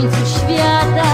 końcu świata.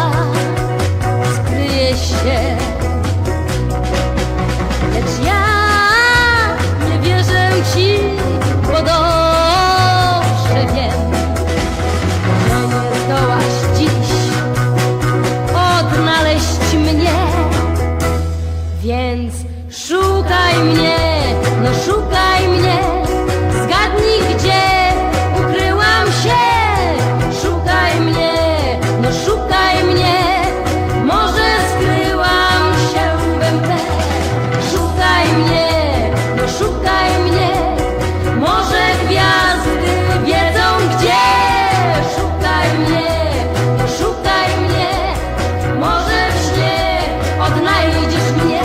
znajdziesz mnie.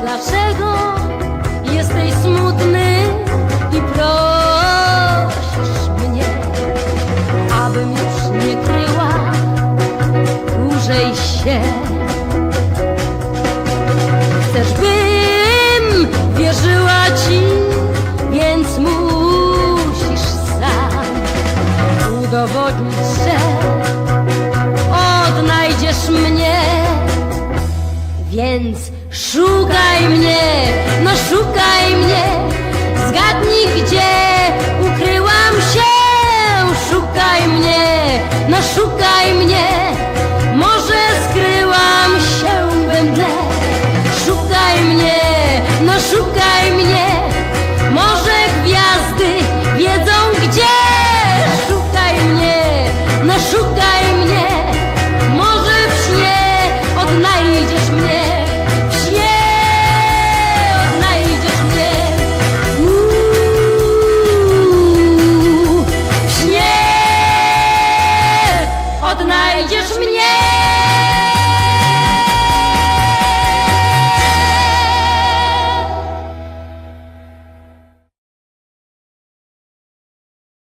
Dlaczego jesteś smutny i prosisz mnie, abym już nie kryła dłużej się? przewodnicze, odnajdziesz mnie. Więc szukaj mnie, no szukaj mnie, zgadnij gdzie ukryłam się. Szukaj mnie, no szukaj mnie, może skryłam się będę. Szukaj mnie, no szukaj mnie.